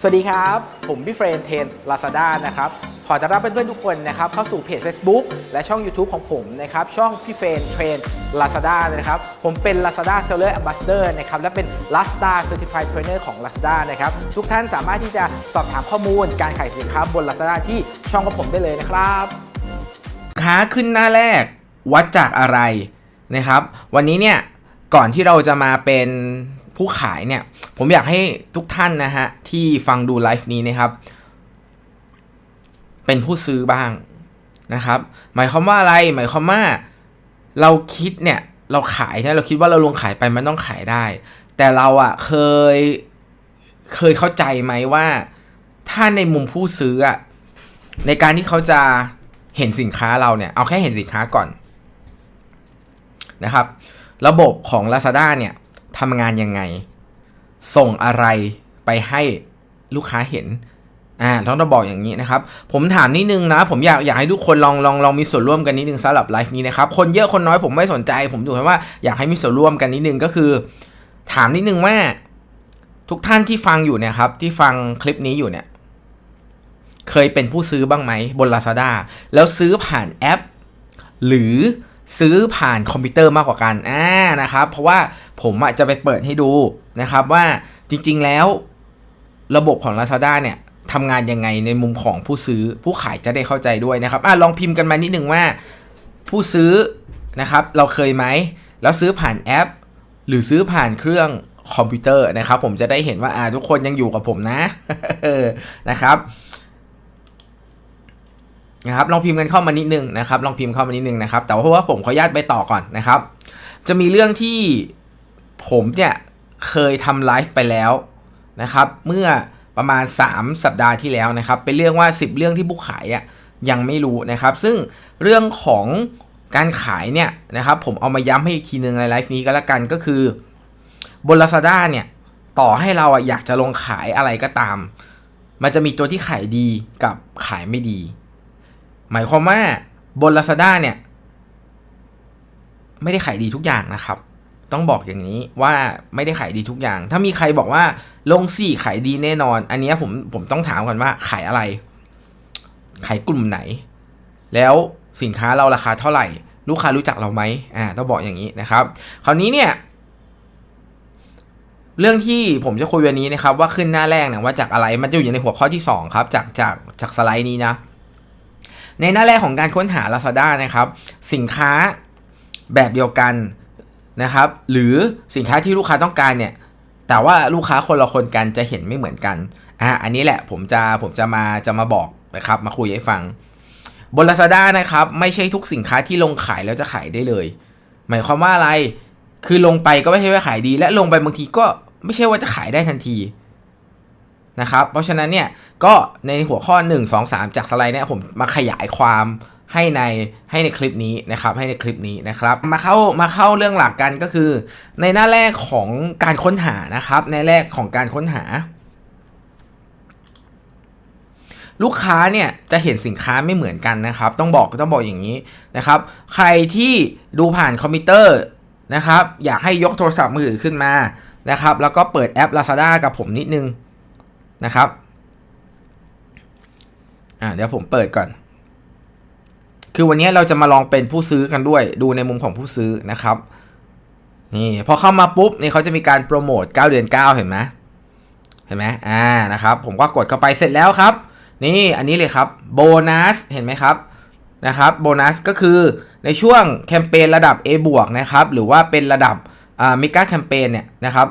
สวัสดีครับ ผมพี่เฟรนเทน Lazada นะครับ ขอต้อนรับเพื่อนๆทุกคนนะครับเข้าสู่เพจ Facebook และช่อง YouTube ของผมนะครับ ช่องพี่เฟรนเทรน Lazada นะครับ ผมเป็น Lazada Seller Ambassador นะครับ และเป็น Lazada Certified Trainer ของ Lazada นะครับ ทุกท่านสามารถที่จะสอบถามข้อมูลการขายสินค้าบน Lazada ที่ช่องของผมได้เลยนะครับค้าขึ้นหน้าแรกวัดจากอะไรนะครับ วันนี้เนี่ยก่อนที่เราจะมาเป็น ผู้ขายเนี่ย ผมอยากให้ทุกท่านนะฮะ ที่ฟังดูไลฟ์นี้นะครับ เป็นผู้ซื้อบ้างนะครับ หมายความว่าอะไร หมายความว่าเราคิดเนี่ยเราขายใช่ไหมเราคิดว่าเราลงขายไปมันต้องขายได้ แต่เราอะเคยเคยเข้าใจไหมว่า ถ้าในมุมผู้ซื้ออะในการที่เขาจะเห็นสินค้าเราเนี่ย เอาแค่เห็นสินค้าก่อนนะครับ ระบบของ Lazada เนี่ย ทำงานยังไง ส่งอะไรไปให้ลูกค้าเห็นอ่าต้องบอกอย่างนี้นะครับ ผมถามนิดนึงนะ ผมอยากอยากให้ทุกคนลองลองลองมีส่วนร่วมกันนิดนึงสำหรับไลฟ์นี้นะครับ คนเยอะคนน้อยผมไม่สนใจ ผมดูแค่ว่าอยากให้มีส่วนร่วมกันนิดนึงก็คือ ถามนิดนึงว่า ทุกท่านที่ฟังอยู่เนี่ยครับ ที่ฟังคลิปนี้อยู่เนี่ย เคยเป็นผู้ซื้อบ้างไหมบน Lazada แล้วซื้อผ่านแอป หรือซื้อผ่านคอมพิวเตอร์มากกว่ากันอ่านะครับ เพราะว่า ผมอะจะไปเปิดให้ดูนะครับว่าจริงๆแล้วระบบของ Lazada เนี่ยทำงานยังไงในมุมของผู้ซื้อผู้ขายจะได้เข้าใจด้วยนะครับอะลองพิมพ์กันมานิดนึงว่า ผู้ซื้อนะครับเราเคยไหมแล้วซื้อผ่านแอป หรือซื้อผ่านเครื่องคอมพิวเตอร์นะครับผมจะได้เห็นว่าอ่าทุกคนยังอยู่กับผมนะนะครับนะครับลองพิมพ์กันเข้ามานิดนึงนะครับลองพิมพ์เข้ามานิดนึงนะครับแต่ว่าเพราะว่าผมขออนุญาตไปต่อก่อนนะครับ จะมีเรื่องที่ ผมเนี่ยเคยทำไลฟ์ไปแล้วนะครับ เมื่อประมาณ 3 สัปดาห์ที่แล้วนะครับ เป็นเรื่องว่า 10 เรื่องที่ผู้ขายอะยังไม่รู้นะครับ ซึ่งเรื่องของการขายเนี่ยนะครับ ผมเอามาย้ำให้อีกทีนึงในไลฟ์นี้ก็แล้วกันก็คือบน Lazada เนี่ยต่อให้เราอะอยากจะลงขายอะไรก็ตาม มันจะมีตัวที่ขายดีกับขายไม่ดี หมายความว่าบน Lazada เนี่ย ไม่ได้ขายดีทุกอย่างนะครับ ต้องบอกอย่างนี้ว่าไม่ได้ขายดีทุกอย่าง ถ้ามีใครบอกว่าลงสี่ขายดีแน่นอน อันนี้ผมผมต้องถามก่อนว่าขายอะไร ขายกลุ่มไหน แล้วสินค้าเราราคาเท่าไหร่ ลูกค้ารู้จักเราไหมอ่าต้องบอกอย่างนี้นะครับ คราวนี้เนี่ยเรื่องที่ผมจะคุยวันนี้นะครับ ว่าขึ้นหน้าแรกเนี่ยว่าจากอะไรมันจะอยู่ในหัวข้อที่สองครับ จากจากจากสไลด์นี้นะ ในหน้าแรกของการค้นหา Lazada นะครับ สินค้าแบบเดียวกัน นะครับหรือสินค้าที่ลูกค้าต้องการเนี่ยแต่ว่าลูกค้าคนละคนกันจะเห็นไม่เหมือนกันอะอันนี้แหละผมจะผมจะมาจะมาบอกนะครับมาคุยให้ฟังบน Lazada นะครับไม่ใช่ทุกสินค้าที่ลงขายแล้วจะขายได้เลย หมายความว่าอะไรคือลงไปก็ไม่ใช่ว่าขายดี และลงไปบางทีก็ไม่ใช่ว่าจะขายได้ทันทีนะครับเพราะฉะนั้นเนี่ยก็ในหัวข้อ 1 2 3 จากสไลด์เนี่ยผมมาขยายความ ให้ในให้ในคลิปนี้นะครับให้ในคลิปนี้นะครับมาเข้ามาเข้าเรื่องหลักกันก็คือ ในหน้าแรกของการค้นหานะครับ ในแรกของการค้นหา ลูกค้าเนี่ยจะเห็นสินค้าไม่เหมือนกันนะครับ ต้องบอกต้องบอกอย่างนี้นะครับ ใครที่ดูผ่านคอมพิวเตอร์นะครับ อยากให้ยกโทรศัพท์มือถือขึ้นมานะครับ แล้วก็เปิดแอป Lazada กับผมนิดนึงนะครับอ่าเดี๋ยวผมเปิดก่อน คือวันนี้เราจะมาลองเป็นผู้ซื้อกันด้วย ดูในมุมของผู้ซื้อนะครับ นี่พอเข้ามาปุ๊บนี่เขาจะมีการโปรโมท 9 เดือน 9 เห็นไหมเห็นไหมอ่านะครับ ผมก็กดเข้าไปเสร็จแล้วครับ นี่อันนี้เลยครับโบนัสเห็นไหมครับนะครับโบนัสก็คือในช่วงแคมเปญระดับ A บวกนะครับ หรือว่าเป็นระดับอ่ามิก้าแคมเปญเนี่ยนะครับ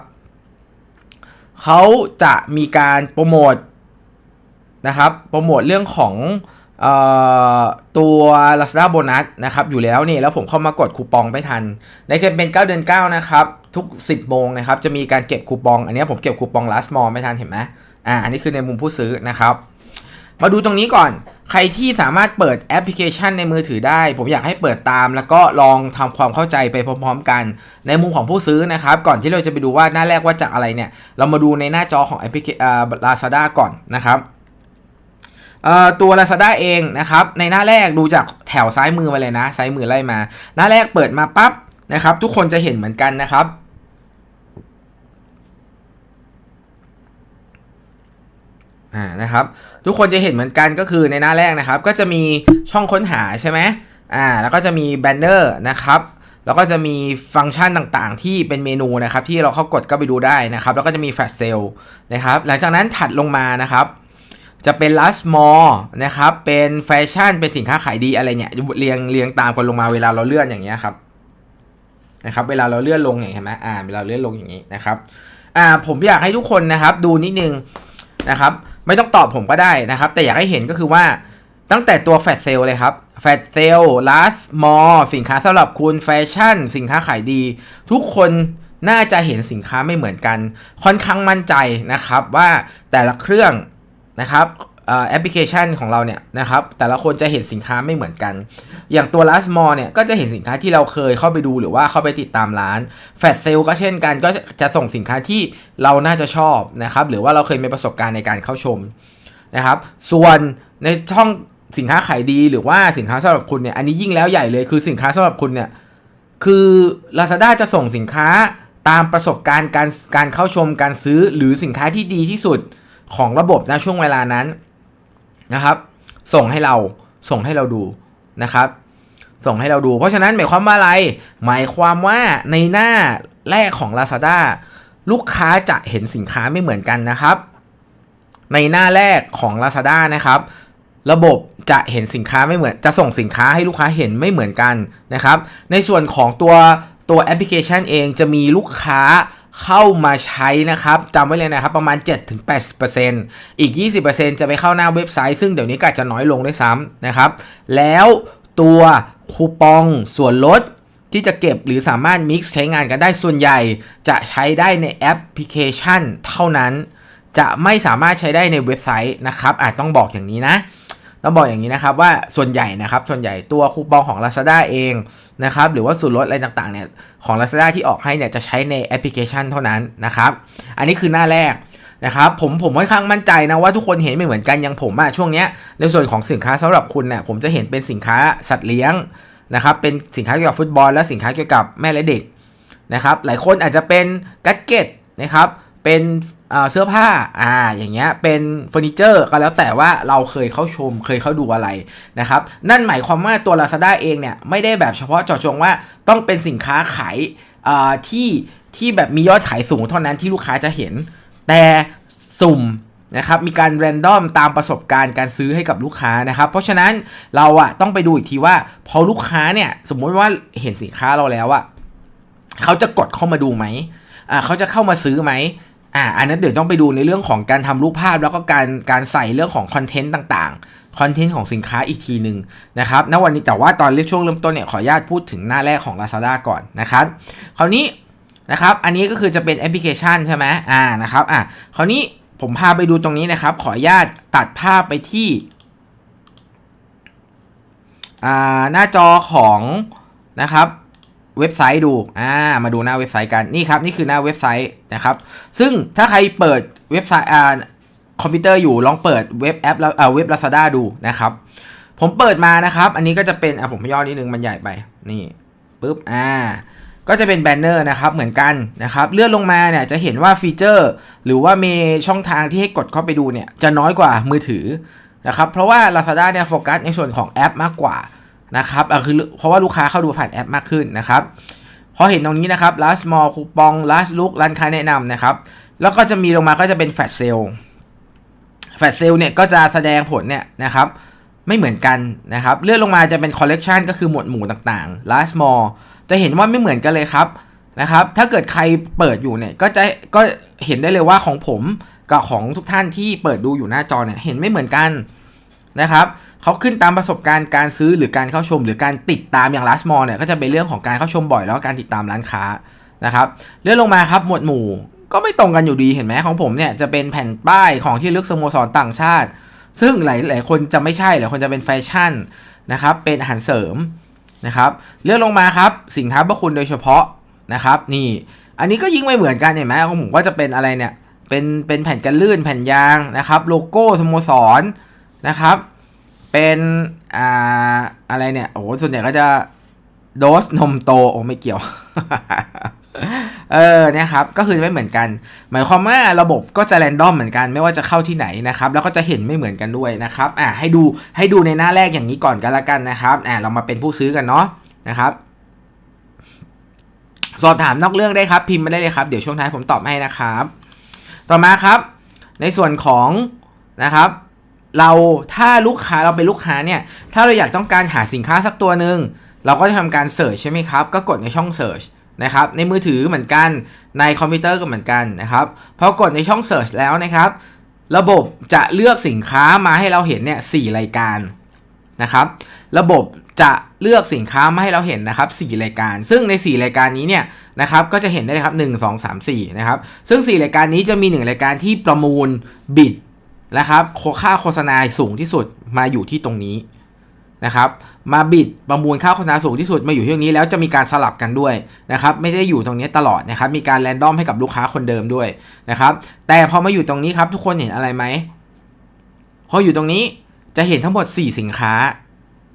เขาจะมีการโปรโมทนะครับโปรโมทเรื่องของอ ตัว Lazada Bonus นะครับอยู่แล้วนี่แล้วผมเข้ามากดคูปองไม่ทัน ในแคมเปญ9เดือน9นะครับทุก 10 โมงนะครับจะมีการเก็บคูปอง อันนี้ผมเก็บคูปอง last mall ไม่ทันเห็นไหมอ่าอันนี้คือในมุมผู้ซื้อนะครับ มาดูตรงนี้ก่อน ใครที่สามารถเปิดแอปพลิเคชันในมือถือได้ ผมอยากให้เปิดตาม แล้วก็ลองทำความเข้าใจไปพร้อม ๆ กัน ในมุมของผู้ซื้อนะครับ ก่อนที่เราจะไปดูว่าหน้าแรกว่าจากอะไรเนี่ย เรามาดูในหน้าจอของแอปพลิเคชันลาซาด้าก่อนนะครับ ตัว Lazada เองนะครับ ในหน้าแรกดูจากแถวซ้ายมือมาเลยนะ ซ้ายมือไล่มา หน้าแรกเปิดมาปั๊บนะครับ ทุกคนจะเห็นเหมือนกันนะครับอ่านะครับ ทุกคนจะเห็นเหมือนกันก็คือในหน้าแรกนะครับ ก็จะมีช่องค้นหาใช่ไหมอ่า แล้วก็จะมีแบนเนอร์นะครับแล้วก็จะมีฟังก์ชันต่างๆ ที่เป็นเมนูนะครับ ที่เราเข้ากดก็ไปดูได้นะครับ แล้วก็จะมีแฟลชเซลนะครับ หลังจากนั้นถัดลงมานะครับ จะเป็น last mall นะครับ เป็นแฟชั่น เป็นสินค้าขายดีอะไรเนี่ยเรียงเรียงตามกันลงมาเวลาเราเลื่อนอย่างเงี้ยครับนะครับ เวลาเราเลื่อนลงอย่างเห็นไหมอ่าเวลาเลื่อนลงอย่างนี้นะครับอ่าผมอยากให้ทุกคนนะครับ ดูนิดนึงนะครับ ไม่ต้องตอบผมก็ได้นะครับ แต่อยากให้เห็นก็คือว่าตั้งแต่ตัวแฟลชเซลเลยครับแฟลชเซล last mall สินค้าสำหรับคุณแฟชั่น สินค้าขายดี ทุกคนน่าจะเห็นสินค้าไม่เหมือนกัน ค่อนข้างมั่นใจนะครับว่าแต่ละเครื่อง นะครับแอปพลิเคชันของเราเนี่ยนะครับแต่ละคนจะเห็นสินค้าไม่เหมือนกัน อย่างตัว last mall เนี่ยก็จะเห็นสินค้าที่เราเคยเข้าไปดูหรือว่าเข้าไปติดตามร้านแฟลชเซลก็เช่นกันก็จะส่งสินค้าที่เราน่าจะชอบนะครับหรือว่าเราเคยมีประสบการณ์ในการเข้าชมนะครับส่วนในช่องสินค้าขายดีหรือว่าสินค้าสำหรับคุณเนี่ยอันนี้ยิ่งแล้วใหญ่เลยคือสินค้าสำหรับคุณเนี่ยคือ Lazada จะส่งสินค้าตามประสบการณ์การการเข้าชมการซื้อหรือสินค้าที่ดีที่สุด ของระบบนะช่วงเวลานั้นนะครับ ส่งให้เราส่งให้เราดูนะครับ ส่งให้เราดู เพราะฉะนั้นหมายความว่าอะไร หมายความว่าในหน้าแรกของ Lazada ลูกค้าจะเห็นสินค้าไม่เหมือนกันนะครับ ในหน้าแรกของ Lazada นะครับระบบจะเห็นสินค้าไม่เหมือน จะส่งสินค้าให้ลูกค้าเห็นไม่เหมือนกันนะครับ ในส่วนของตัวตัวแอปพลิเคชันเองจะมีลูกค้า เข้ามาใช้นะครับจำไว้เลยนะครับ ประมาณ 7-80%อีก 20%จะไปเข้าหน้าเว็บไซต์ ซึ่งเดี๋ยวนี้ก็อาจจะน้อยลงด้วยซ้ำนะครับ แล้วตัวคูปองส่วนลดที่จะเก็บหรือสามารถ mix ใช้งานกันได้ส่วนใหญ่ จะใช้ได้ในแอปพลิเคชันเท่านั้น จะไม่สามารถใช้ได้ในเว็บไซต์นะครับอาจต้องบอกอย่างนี้นะ ต้องบอกอย่างนี้นะครับว่าส่วนใหญ่นะครับส่วนใหญ่ตัวคูปองของ Lazada เองนะครับหรือว่าส่วนลดอะไรต่างๆเนี่ยของ Lazada ที่ออกให้เนี่ยจะใช้ในแอปพลิเคชันเท่านั้นนะครับอันนี้คือหน้าแรกนะครับผมผมค่อนข้างมั่นใจนะว่าทุกคนเห็นไม่เหมือนกันอย่างผมอะช่วงเนี้ยในส่วนของสินค้าสำหรับคุณเนี่ยผมจะเห็นเป็นสินค้าสัตว์เลี้ยงนะครับเป็นสินค้าเกี่ยวกับฟุตบอล และสินค้าเกี่ยวกับแม่และเด็กนะครับหลายคนอาจจะเป็นกัจเก็ตนะครับเป็น เสื้อผ้าอ่าอย่างเงี้ยเป็นเฟอร์นิเจอร์ก็แล้วแต่ว่าเราเคยเข้าชมเคยเข้าดูอะไรนะครับนั่นหมายความว่าตัว Lazada เองเนี่ยไม่ได้แบบเฉพาะเจาะจงว่าต้องเป็นสินค้าขายที่ที่แบบมียอดขายสูงเท่านั้นที่ลูกค้าจะเห็น แต่สุ่มนะครับมีการแรนดอมตามประสบการณ์การซื้อให้กับลูกค้านะครับ เพราะฉะนั้นเราอะต้องไปดูอีกทีว่า พอลูกค้าเนี่ยสมมติว่าเห็นสินค้าเราแล้วอะเขาจะกดเข้ามาดูไหมอ่าเขาจะเข้ามาซื้อไหม อ่าอันนั้นเดี๋ยวต้องไปดูในเรื่องของการทำรูปภาพ แล้วก็การการใส่เรื่องของคอนเทนต์ต่างๆคอนเทนต์ของสินค้าอีกทีหนึ่งนะครับณวันนี้แต่ว่าตอนเรื่องช่วงเริ่มต้นเนี่ยขออนุญาตพูดถึงหน้าแรกของ Lazada ก่อนนะครับคราวนี้นะครับอันนี้ก็คือจะเป็นแอปพลิเคชันใช่ไหมอ่านะครับอ่าคราวนี้ผมพาไปดูตรงนี้นะครับ ขออนุญาตตัดภาพไปที่อ่าหน้าจอของนะครับ เว็บไซต์ดูอ่ามาดูหน้าเว็บไซต์กันนี่ครับนี่คือหน้าเว็บไซต์นะครับ ซึ่งถ้าใครเปิดเว็บไซต์อ่าคอมพิวเตอร์อยู่ลองเปิดเว็บแอปแล้วอ่าเว็บ Lazada ดูนะครับ ผมเปิดมานะครับ อันนี้ก็จะเป็นอะผมย่อนิดนึงมันใหญ่ไปนี่ปุ๊บอ่าก็จะเป็นแบนเนอร์นะครับเหมือนกันนะครับเลื่อนลงมาเนี่ยจะเห็นว่าฟีเจอร์ หรือว่ามีช่องทางที่ให้กดเข้าไปดูเนี่ยจะน้อยกว่ามือถือนะครับเพราะว่า Lazada เนี่ยโฟกัสในส่วนของแอปมากกว่า นะครับอ่าคือเพราะว่าลูกค้าเข้าดูผ่านแอปมากขึ้นนะครับพอเห็นตรงนี้นะครับ last mall คูปอง last look ร้านค้าแนะนำนะครับ แล้วก็จะมีลงมาก็จะเป็น flash sale flash sale เนี่ยก็จะแสดงผลเนี่ยนะครับไม่เหมือนกันนะครับ เลื่อนลงมาจะเป็น collection ก็คือหมวดหมู่ต่างๆ last mall จะเห็นว่าไม่เหมือนกันเลยครับนะครับ ถ้าเกิดใครเปิดอยู่เนี่ยก็จะก็เห็นได้เลยว่าของผมกับของทุกท่านที่เปิดดูอยู่หน้าจอเนี่ยเห็นไม่เหมือนกันนะครับ เขาขึ้นตามประสบการณ์การซื้อหรือการเข้าชม หรือการติดตามอย่าง last mall เนี่ยก็จะเป็นเรื่องของการเข้าชมบ่อยแล้วการติดตามร้านค้านะครับเลื่อนลงมาครับหมวดหมู่ก็ไม่ตรงกันอยู่ดีเห็นไหมของผมเนี่ยจะเป็นแผ่นป้ายของที่ลึกสโมสรต่างชาติ ซึ่งหลายหลายคนจะไม่ใช่หลายคนจะเป็นแฟชั่นนะครับเป็นอาหารเสริมนะครับเลื่อนลงมาครับสินค้าพระคุณโดยเฉพาะนะครับนี่อันนี้ก็ยิ่งไม่เหมือนกันเห็นไหมของผมก็จะเป็นอะไรเนี่ยเป็นเป็นแผ่นกันลื่นแผ่นยางนะครับโลโก้สโมสรนะครับ เป็นอ่าอะไรเนี่ยโอ้ส่วนใหญ่ก็จะโดสนมโตโอ้ไม่เกี่ยว เออเนี่ยครับก็คือไม่เหมือนกัน หมายความว่าระบบก็จะแรนดอมเหมือนกันไม่ว่าจะเข้าที่ไหนนะครับ แล้วก็จะเห็นไม่เหมือนกันด้วยนะครับอ่าให้ดูให้ดูในหน้าแรกอย่างนี้ก่อนกันละกันนะครับอ่าเรามาเป็นผู้ซื้อกันเนาะนะครับสอบถามนอกเรื่องได้ครับพิมพ์มาได้เลยครับ เดี๋ยวช่วงท้ายผมตอบให้นะครับ ต่อมาครับ ในส่วนของนะครับ เราถ้าลูกค้าเราเป็นลูกค้าเนี่ย ถ้าเราอยากต้องการหาสินค้าสักตัวหนึ่งเราก็จะทำการเสิร์ชใช่ไหมครับ ก็กดในช่องเสิร์ชนะครับ ในมือถือเหมือนกัน ในคอมพิวเตอร์ก็เหมือนกันนะครับ พอกดในช่องเสิร์ชแล้วนะครับ ระบบจะเลือกสินค้ามาให้เราเห็นเนี่ยสรายการนะครับ ระบบจะเลือกสินค้ามาให้เราเห็นนะครับ4รายการ ซึ่งใน 4 รายการนี้เนี่ยนะครับ ก็จะเห็นได้เลยครับ 1 2 3 4 นะครับ ซึ่ง 4 รายการนี้จะมี 1 รายการที่ประมูลบิด นะครับค่าโฆษณาสูงที่สุดมาอยู่ที่ตรงนี้นะครับมาบิดประมูลค่าโฆษณาสูงที่สุดมาอยู่ที่ตรงนี้แล้วจะมีการสลับกันด้วยนะครับไม่ได้อยู่ตรงนี้ตลอดนะครับมีการแรนดอมให้กับลูกค้าคนเดิมด้วยนะครับแต่พอมาอยู่ตรงนี้ครับทุกคนเห็นอะไรไหมพออยู่ตรงนี้จะเห็นทั้งหมด 4 สินค้า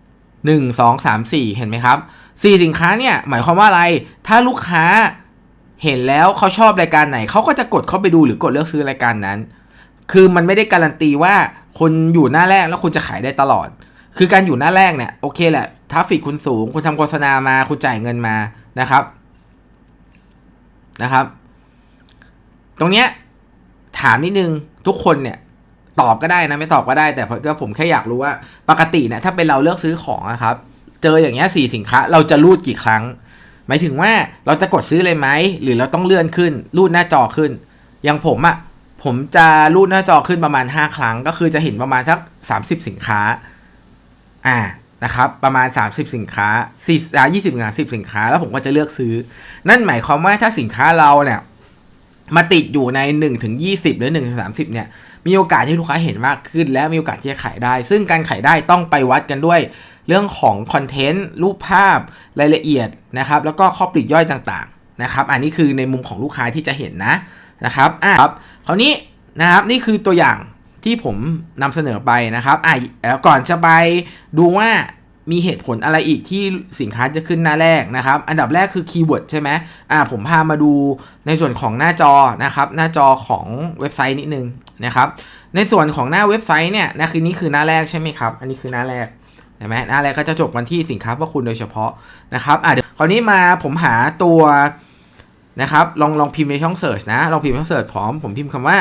1 2 3 4 เห็นไหมครับ 4 สินค้าเนี่ยหมายความว่าอะไร ถ้าลูกค้าเห็นแล้วเขาชอบรายการไหนเขาก็จะกดเข้าไปดูหรือกดเลือกซื้อรายการนั้น คือมันไม่ได้การันตีว่าคนอยู่หน้าแรกแล้วคุณจะขายได้ตลอด คือการอยู่หน้าแรกเนี่ยโอเคแหละทราฟฟิกคุณสูง คุณทำโฆษณามา คุณจ่ายเงินมานะครับนะครับ ตรงเนี้ยถามนิดนึงทุกคนเนี่ยตอบก็ได้นะไม่ตอบก็ได้ แต่ก็ผมแค่อยากรู้ว่า ปกติเนี่ยถ้าเป็นเราเลือกซื้อของนะครับ เจออย่างเงี้ยสี่สินค้า เราจะรูดกี่ครั้ง หมายถึงว่าเราจะกดซื้อเลยไหมหรือเราต้องเลื่อนขึ้นรูดหน้าจอขึ้นอย่างผมอะ่ะ ผมจะรูดหน้าจอขึ้นประมาณ 5 ครั้ง ก็คือจะเห็นประมาณสัก 30 สินค้า อ่านะครับ ประมาณ 30 สินค้า4อ่า20สินค้า10 สินค้า แล้วผมก็จะเลือกซื้อ นั่นหมายความว่าถ้าสินค้าเราเนี่ยมาติดอยู่ใน 1 ถึง 20 หรือ1ถึง30 เนี่ย มีโอกาสที่ลูกค้าเห็นมากขึ้น และมีโอกาสที่จะขายได้ ซึ่งการขายได้ต้องไปวัดกันด้วย เรื่องของคอนเทนต์ รูปภาพ รายละเอียดนะครับ แล้วก็ข้อปลีกย่อยต่างๆ นะครับ อันนี้คือในมุมของลูกค้าที่จะเห็นนะ นะครับอะครับคราวนี้นะครับนี่คือตัวอย่างที่ผมนำเสนอไปนะครับอะแล้วก่อนจะไปดูว่ามีเหตุผลอะไรอีกที่สินค้าจะขึ้นหน้าแรกนะครับ อันดับแรกคือคีย์เวิร์ดใช่ไหมอ่าผมพามาดูในส่วนของหน้าจอนะครับ หน้าจอของเว็บไซต์นิดนึงนะครับ ในส่วนของหน้าเว็บไซต์เนี่ยนะคือนี่คือหน้าแรกใช่ไหมครับ อันนี้คือหน้าแรกเห็นไหมหน้าแรกก็จะจบวันที่สินค้าพวกคุณโดยเฉพาะนะครับอะเดี๋ยวคราวนี้มาผมหาตัว นะครับ ลองลองพิมพ์ในช่องเสิร์ชนะ ลองพิมพ์ในช่องเสิร์ชพร้อม ผมพิมพ์คำว่า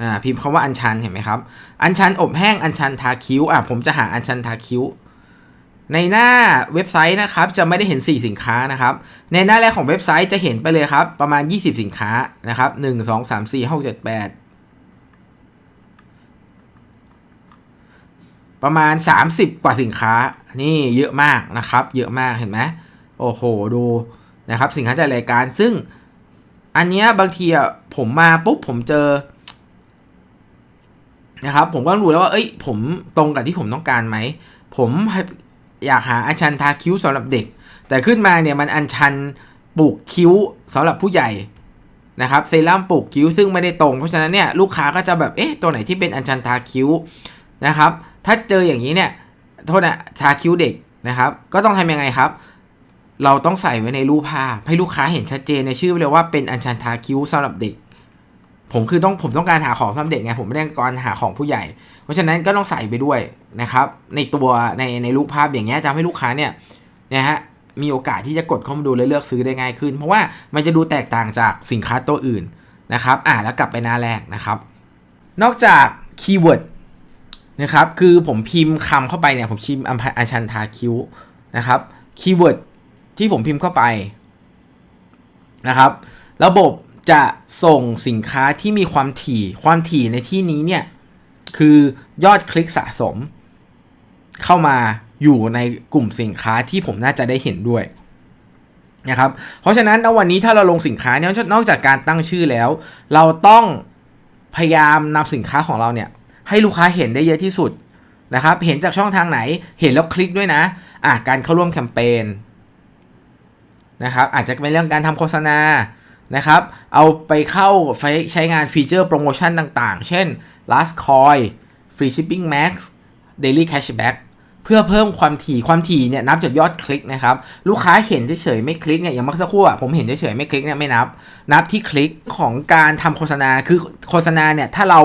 อ่า พิมพ์คำว่าอัญชันเห็นไหมครับ อัญชันอบแห้ง อัญชันทาคิ้ว อะผมจะหาอัญชันทาคิ้ว ในหน้าเว็บไซต์นะครับ จะไม่ได้เห็น 4 สินค้านะครับ ในหน้าแรกของเว็บไซต์จะเห็นไปเลยครับ ประมาณ 20 สินค้านะครับ 1 2 3 4 6 7 8 ประมาณ 30 กว่าสินค้า นี่เยอะมากนะครับ เยอะมากเห็นไหมโอ้โหดูนะครับ สินค้าจากรายการ ซึ่งอันเนี้ยบางทีอะผมมาปุ๊บผมเจอนะครับผมก็รู้แล้วว่าเอ้ยผมตรงกับที่ผมต้องการไหม ผมอยากหาอัญชันทาคิ้วสำหรับเด็ก แต่ขึ้นมาเนี่ยมันอัญชันปลูกคิ้วสำหรับผู้ใหญ่นะครับเซรั่มปลูกคิ้วซึ่งไม่ได้ตรง เพราะฉะนั้นเนี่ยลูกค้าก็จะแบบเอ๊ะตัวไหนที่เป็นอัญชันทาคิ้วนะครับ ถ้าเจออย่างนี้เนี่ยโทษนะทาคิ้วเด็กนะครับ ก็ต้องทำยังไงครับ เราต้องใส่ไว้ในรูปภาพ ให้ลูกค้าเห็นชัดเจนในชื่อเลยว่าเป็นอัญชันทาคิ้วสำหรับเด็ก ผมคือต้องผมต้องการหาของสำหรับเด็กไงผมไม่ได้การหาของผู้ใหญ่ เพราะฉะนั้นก็ต้องใส่ไปด้วยนะครับ ในตัวในในรูปภาพอย่างเงี้ยจะให้ลูกค้าเนี่ยนะฮะมีโอกาสที่จะกดเข้ามาดูและเลือกซื้อได้ง่ายขึ้น เพราะว่ามันจะดูแตกต่างจากสินค้าตัวอื่นนะครับ อ่าแล้วกลับไปหน้าแรกนะครับ นอกจากคีย์เวิร์ด นะครับ คือผมพิมพ์คำเข้าไปเนี่ย ผมพิมพ์อัญชันทาคิวนะครับ คีย์เวิร์ดที่ผมพิมพ์เข้าไปนะครับ ระบบจะส่งสินค้าที่มีความถี่ ความถี่ในที่นี้เนี่ย คือยอดคลิกสะสม เข้ามาอยู่ในกลุ่มสินค้าที่ผมน่าจะได้เห็นด้วยนะครับ เพราะฉะนั้นวันนี้ถ้าเราลงสินค้าเนี่ยนอกจากการตั้งชื่อแล้ว เราต้องพยายามนำสินค้าของเราเนี่ย ให้ลูกค้าเห็นได้เยอะที่สุดนะครับ เห็นจากช่องทางไหน เห็นแล้วคลิกด้วยนะ อะการเข้าร่วมแคมเปญนะครับ อาจจะเป็นเรื่องการทำโฆษณานะครับ เอาไปเข้าใช้งานฟีเจอร์โปรโมชั่นต่างๆ เช่น last coin free shipping max daily cashback เพื่อเพิ่มความถี่ความถี่เนี่ยนับจากยอดคลิกนะครับลูกค้าเห็นเฉยๆไม่คลิกเนี่ยอย่างเมื่อสักครู่ผมเห็นเฉยๆไม่คลิกเนี่ยไม่นับ นับที่คลิกของการทำโฆษณาคือโฆษณาเนี่ยถ้าเรา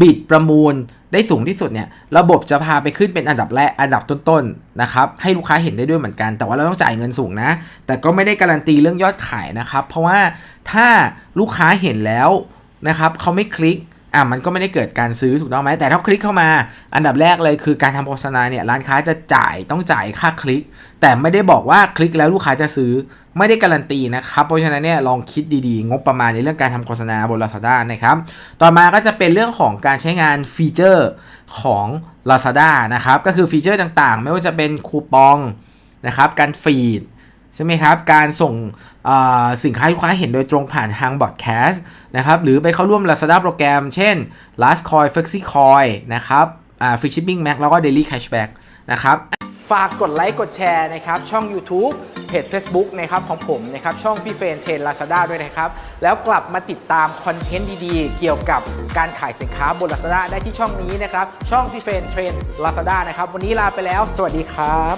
บิดประมูลได้สูงที่สุดเนี่ยระบบจะพาไปขึ้นเป็นอันดับแรกอันดับต้นๆนะครับให้ลูกค้าเห็นได้ด้วยเหมือนกัน แต่ว่าเราต้องจ่ายเงินสูงนะ แต่ก็ไม่ได้การันตีเรื่องยอดขายนะครับ เพราะว่าถ้าลูกค้าเห็นแล้วนะครับเขาไม่คลิก อะมันก็ไม่ได้เกิดการซื้อถูกต้องไหมแต่ถ้าคลิกเข้ามา อันดับแรกเลยคือการทำโฆษณาเนี่ยร้านค้าจะจ่ายต้องจ่ายค่าคลิก แต่ไม่ได้บอกว่าคลิกแล้วลูกค้าจะซื้อไม่ได้การันตีนะครับ เพราะฉะนั้นเนี่ยลองคิดดีๆ งบประมาณในเรื่องการทำโฆษณาบน Lazada นะครับ ต่อมาก็จะเป็นเรื่องของการใช้งานฟีเจอร์ของ Lazada นะครับ ก็คือฟีเจอร์ต่างๆ ไม่ว่าจะเป็นคูปองนะครับ การฟีด ใช่ไหมครับ การส่งสินค้าลูกค้าเห็นโดยตรงผ่านทางบอ d แคสต์นะครับหรือไปเข้าร่วม Lazada โปรแกรม เช่น Last Coin Flexi Coin นะครับอ่า Free Shipping Max แล้วก็ Daily Cashback นะครับฝากกดไลค์กดแชร์นะครับช่อง YouTube เพจ Facebook นะครับของผมนะครับช่องพี่เฟรนเทรน Lazada ด้วยนะครับ แล้วกลับมาติดตามคอนเทนต์ดีๆ เกี่ยวกับการขายสินค้าบน Lazada ได้ที่ช่องนี้นะครับ ช่องพี่เฟรนเทรน Lazada นะครับ วันนี้ลาไปแล้ว สวัสดีครับ